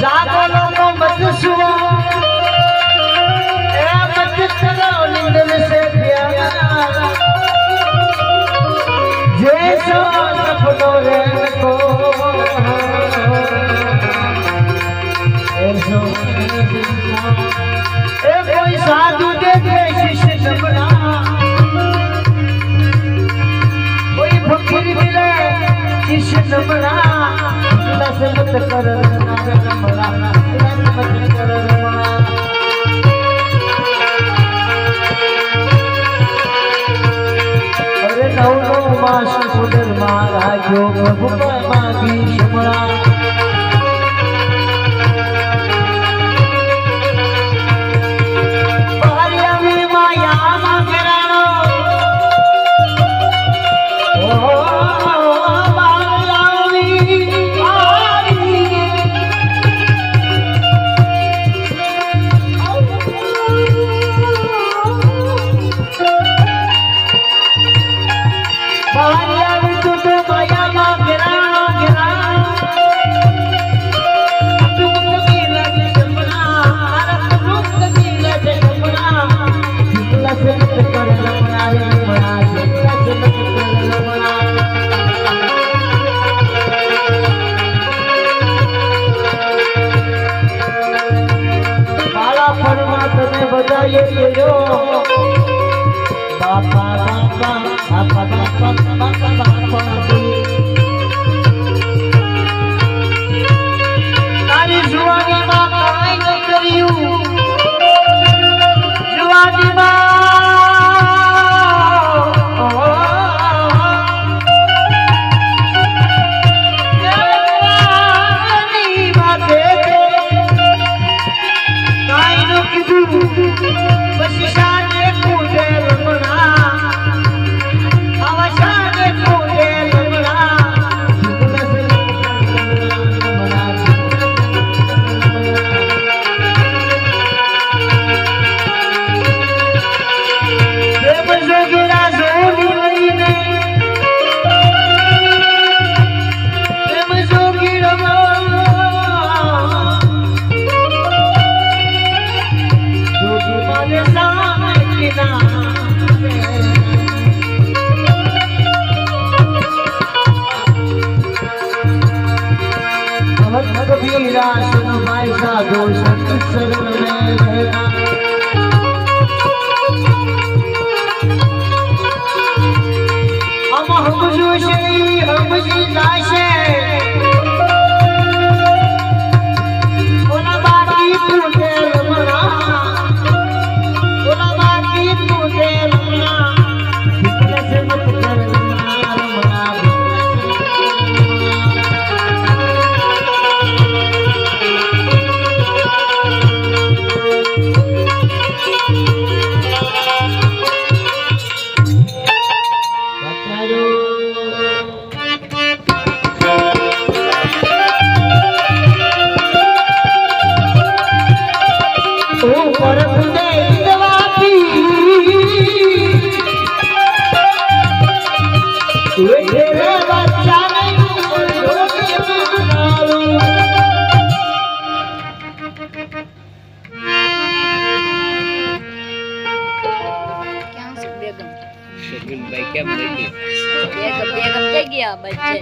જાગો લોકો મત સુવા મારા જો પ્રભુ માગી સમરા બધાએ કર્યો બાપા બાપા બાપા બાપા બાપા. પીલા મારી સાધુ સંત Oh, what a day! સુખીનભાઈ કેમ થઈ ગયા બચ્ચે.